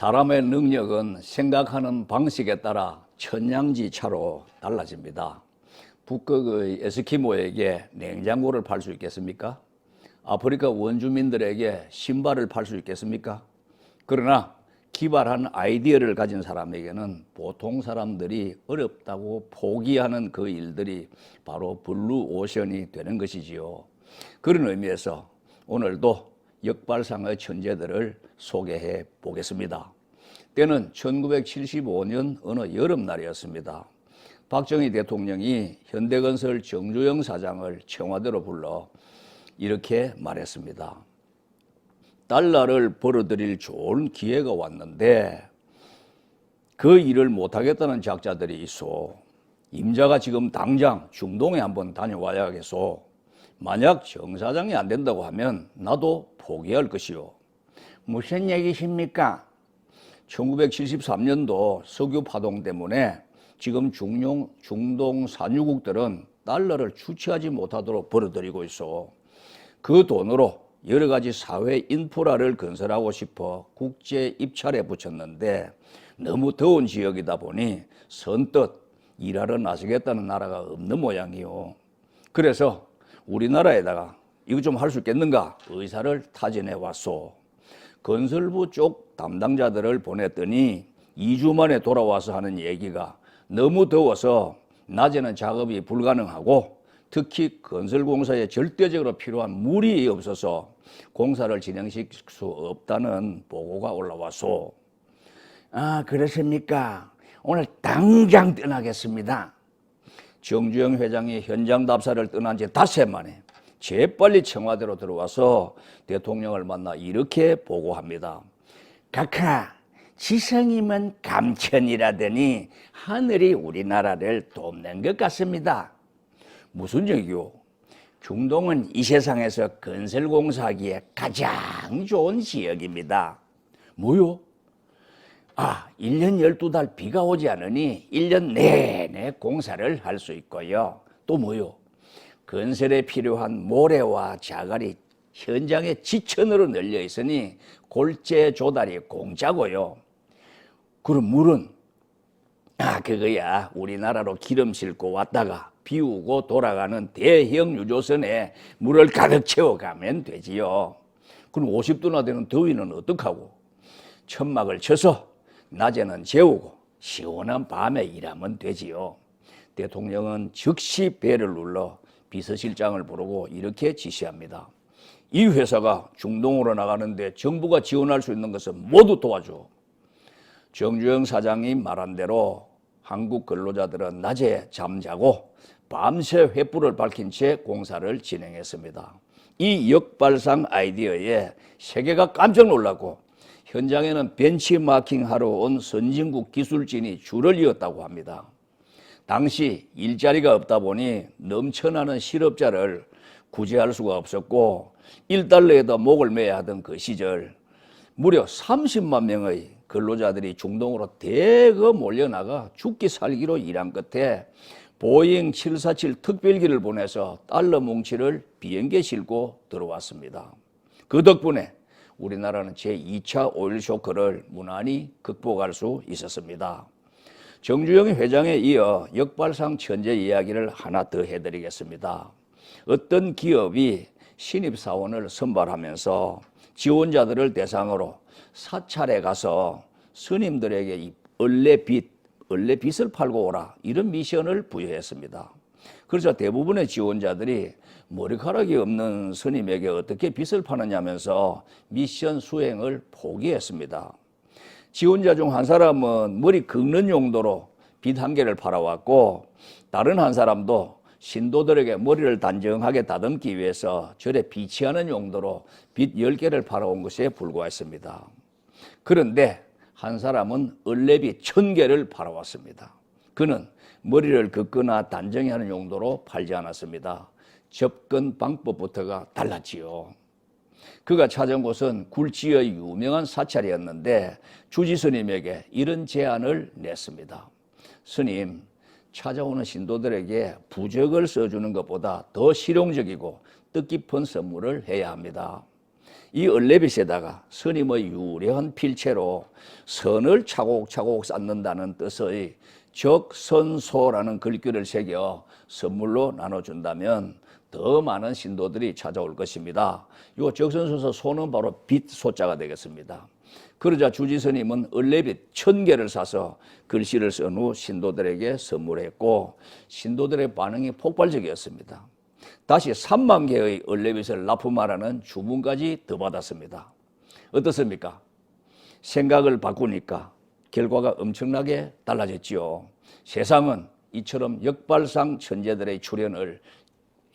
사람의 능력은 생각하는 방식에 따라 천양지차로 달라집니다. 북극의 에스키모에게 냉장고를 팔 수 있겠습니까? 아프리카 원주민들에게 신발을 팔 수 있겠습니까? 그러나 기발한 아이디어를 가진 사람에게는 보통 사람들이 어렵다고 포기하는 그 일들이 바로 블루 오션이 되는 것이지요. 그런 의미에서 오늘도 역발상의 천재들을 소개해 보겠습니다. 때는 1975년 어느 여름날이었습니다. 박정희 대통령이 현대건설 정주영 사장을 청와대로 불러 이렇게 말했습니다. 달러를 벌어들일 좋은 기회가 왔는데 그 일을 못하겠다는 작자들이 있어. 임자가 지금 당장 중동에 한번 다녀와야겠소. 만약 정 사장이 안 된다고 하면 나도 포기할 것이요. 무슨 얘기십니까? 1973년도 석유 파동 때문에 지금 중용, 중동 산유국들은 달러를 추치하지 못하도록 벌어들이고 있어. 그 돈으로 여러 가지 사회 인프라를 건설하고 싶어 국제 입찰에 붙였는데 너무 더운 지역이다 보니 선뜻 일하러 나서겠다는 나라가 없는 모양이요. 그래서 우리나라에다가 이거 좀 할 수 있겠는가 의사를 타진해 왔소. 건설부 쪽 담당자들을 보냈더니 2주 만에 돌아와서 하는 얘기가 너무 더워서 낮에는 작업이 불가능하고 특히 건설공사에 절대적으로 필요한 물이 없어서 공사를 진행시킬 수 없다는 보고가 올라왔소. 아, 그렇습니까? 오늘 당장 떠나겠습니다. 정주영 회장이 현장 답사를 떠난 지 닷새 만에 재빨리 청와대로 들어와서 대통령을 만나 이렇게 보고합니다. 각하, 지성이면 감천이라더니 하늘이 우리나라를 돕는 것 같습니다. 무슨 얘기요? 중동은 이 세상에서 건설공사하기에 가장 좋은 지역입니다. 뭐요? 아, 1년 12달 비가 오지 않으니 1년 내내 공사를 할 수 있고요. 또 뭐요? 건설에 필요한 모래와 자갈이 현장에 지천으로 널려 있으니 골재 조달이 공짜고요. 그럼 물은 아 그거야 우리나라로 기름 싣고 왔다가 비우고 돌아가는 대형 유조선에 물을 가득 채워가면 되지요. 그럼 50도나 되는 더위는 어떡하고? 천막을 쳐서 낮에는 재우고 시원한 밤에 일하면 되지요. 대통령은 즉시 배를 눌러 비서실장을 부르고 이렇게 지시합니다. 이 회사가 중동으로 나가는데 정부가 지원할 수 있는 것은 모두 도와줘. 정주영 사장이 말한 대로 한국 근로자들은 낮에 잠자고 밤새 횃불을 밝힌 채 공사를 진행했습니다. 이 역발상 아이디어에 세계가 깜짝 놀랐고 현장에는 벤치마킹 하러 온 선진국 기술진이 줄을 이었다고 합니다. 당시 일자리가 없다 보니 넘쳐나는 실업자를 구제할 수가 없었고 1달러에도 목을 매야 하던 그 시절 무려 30만 명의 근로자들이 중동으로 대거 몰려나가 죽기 살기로 일한 끝에 보잉 747 특별기를 보내서 달러 뭉치를 비행기에 싣고 들어왔습니다. 그 덕분에 우리나라는 제2차 오일 쇼크를 무난히 극복할 수 있었습니다. 정주영 회장에 이어 역발상 천재 이야기를 하나 더 해드리겠습니다. 어떤 기업이 신입사원을 선발하면서 지원자들을 대상으로 사찰에 가서 스님들에게 이 얼레빛, 얼레빛을 팔고 오라 이런 미션을 부여했습니다. 그래서 대부분의 지원자들이 머리카락이 없는 스님에게 어떻게 빛을 파느냐면서 미션 수행을 포기했습니다. 지원자 중 한 사람은 머리 긁는 용도로 빛한 개를 팔아왔고 다른 한 사람도 신도들에게 머리를 단정하게 다듬기 위해서 절에 비치하는 용도로 빛 10개를 팔아온 것에 불과했습니다. 그런데 한 사람은 얼레비 1000개를 팔아왔습니다. 그는 머리를 긋거나 단정히 하는 용도로 팔지 않았습니다. 접근 방법부터가 달랐지요. 그가 찾은 곳은 굴지의 유명한 사찰이었는데 주지 스님에게 이런 제안을 냈습니다. 스님, 찾아오는 신도들에게 부적을 써주는 것보다 더 실용적이고 뜻깊은 선물을 해야 합니다. 이 얼레빗에다가 스님의 유려한 필체로 선을 차곡차곡 쌓는다는 뜻의 적선소라는 글귀를 새겨 선물로 나눠준다면 더 많은 신도들이 찾아올 것입니다. 이 적선소서 소는 바로 빛 소자가 되겠습니다. 그러자 주지스님은 얼레빗 천 개를 사서 글씨를 쓴 후 신도들에게 선물했고 신도들의 반응이 폭발적이었습니다. 다시 3만 개의 얼레빗을 납품하라는 주문까지 더 받았습니다. 어떻습니까? 생각을 바꾸니까 결과가 엄청나게 달라졌지요. 세상은 이처럼 역발상 천재들의 출현을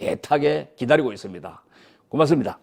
애타게 기다리고 있습니다. 고맙습니다.